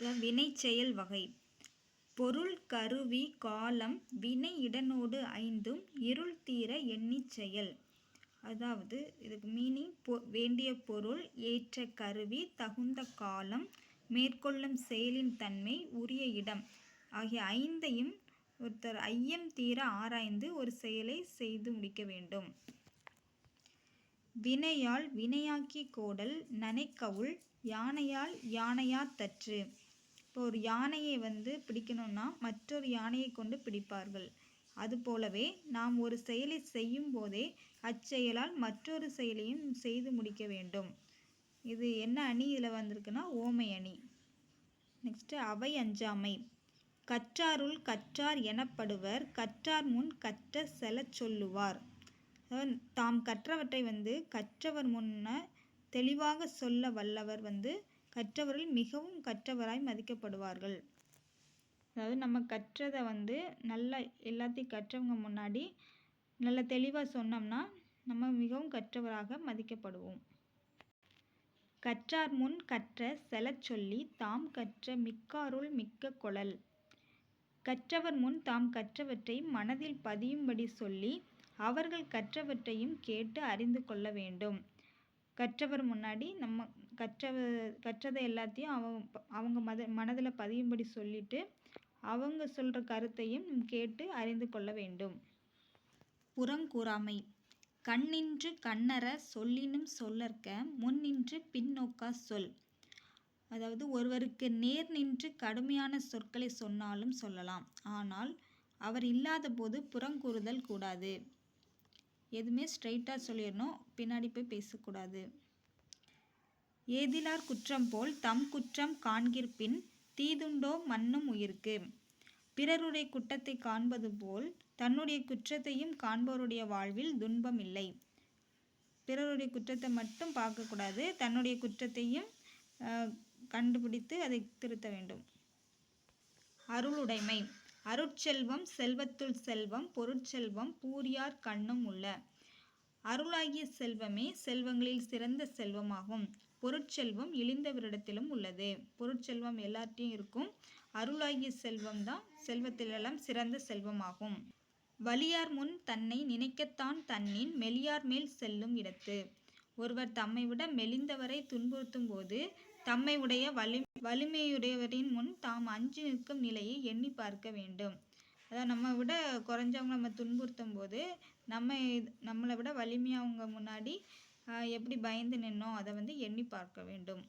வினைச்செயல் வகை. பொருள் கருவி காலம் வினை இடனோடு ஐந்தும் இருள் தீர எண்ணிச் செயல். அதாவது இதுக்கு மீனிங் பொ வேண்டிய பொருள் ஏற்ற கருவி தகுந்த காலம் மேற்கொள்ளும் செயலின் தன்மை உரிய இடம். ஆகிய ஐந்தையும் ஒருத்தர் ஐயம் தீர ஆராய்ந்து ஒரு செயலை செய்து முடிக்க வேண்டும். வினையால் வினையாக்கி கோடல் நனைக்கவுள் யானையால் யானையா தற்று. இப்போ ஒரு யானையை வந்து பிடிக்கணும்னா மற்றொரு யானையை கொண்டு பிடிப்பார்கள். அதுபோலவே நாம் ஒரு செயலை செய்யும் போதே அச்செயலால் மற்றொரு செயலையும் செய்து முடிக்க வேண்டும். இது என்ன அணி? இதில் வந்திருக்குன்னா ஓமை அணி. நெக்ஸ்ட்டு அவை அஞ்சாமை. கற்றாருள் கற்றார் எனப்படுவர் கற்றார் முன் கற்ற செலச் சொல்லுவார். தாம் கற்றவற்றை வந்து கற்றவர் முன்ன தெளிவாக சொல்ல வல்லவர் வந்து கற்றவர்கள் மிகவும் கற்றவராய் மதிக்கப்படுவார்கள். அதாவது நம்ம கற்றதை வந்து நல்லா எல்லாத்தையும் கற்றவங்க முன்னாடி நல்ல தெளிவாக சொன்னோம்னா நம்ம மிகவும் கற்றவராக மதிக்கப்படுவோம். கற்றார் முன் கற்ற செலச் சொல்லி தாம் கற்ற மிக்காருள் மிக்க கொளல் கற்றவர் முன் தாம் கற்றவற்றை மனதில் பதியும்படி சொல்லி அவர்கள் கற்றவற்றையும் கேட்டு அறிந்து கொள்ள வேண்டும். கற்றவர் முன்னாடி நம்ம கற்ற கற்றதை எல்லாத்தையும் அவங்க அவங்க மத மனதில் பதியும்படி சொல்லிட்டு அவங்க சொல்கிற கருத்தையும் கேட்டு அறிந்து கொள்ள வேண்டும். புறங்கூறாமை கண்ணின்று கண்ணற சொல்லினும் சொல்லற்க முன்னின்று பின்னோக்கா சொல். அதாவது ஒருவருக்கு நேர் நின்று கடுமையான சொற்களை சொன்னாலும் சொல்லலாம். ஆனால் அவர் இல்லாத போது புறங்கூறுதல் கூடாது. எதுவுமே ஸ்ட்ரைட்டாக சொல்லிடணும். பின்னாடி போய் பேசக்கூடாது. ஏதிலார் குற்றம் போல் தம் குற்றம் காண்கிற்பின் தீதுண்டோ மன்னும் உயிர்க்கு. பிறருடைய குற்றத்தை காண்பது போல் தன்னுடைய குற்றத்தையும் காண்பவருடைய வாழ்வில் துன்பம் இல்லை பிறருடைய குற்றத்தை மட்டும் பார்க்கக்கூடாது தன்னுடைய குற்றத்தையும் கண்டுபிடித்து அதை திருத்த வேண்டும். அருளுடைமை. அருட்செல்வம் செல்வத்துள் செல்வம் பொருட்செல்வம் பூரியார் கண்ணும் உள்ள. அருளாகிய செல்வமே செல்வங்களில் சிறந்த செல்வமாகும். பொருட்செல்வம் இழிந்தவரிடத்திலும் உள்ளது. பொருட்செல்வம் எல்லாத்தையும் இருக்கும். அருளாகிய செல்வம் தான் செல்வத்திலெல்லாம் சிறந்த செல்வமாகும். வலியார் முன் தன்னை நினைக்கத்தான் தன்னின் மெலியார் மேல் செல்லும் இடத்து. ஒருவர் தம்மை விட மெலிந்தவரை துன்புறுத்தும் போது தம்மை உடைய வலி வலிமையுடையவரின் முன் தாம் அஞ்சு நிற்கும் நிலையை எண்ணி பார்க்க வேண்டும். அதான் நம்ம விட குறைஞ்சவங்க நம்ம துன்புறுத்தும் போது நம்ம நம்மளை விட வலிமையாக அவங்க முன்னாடி எப்படி பயந்து நின்னோம் அதை வந்து எண்ணி பார்க்க வேண்டும்.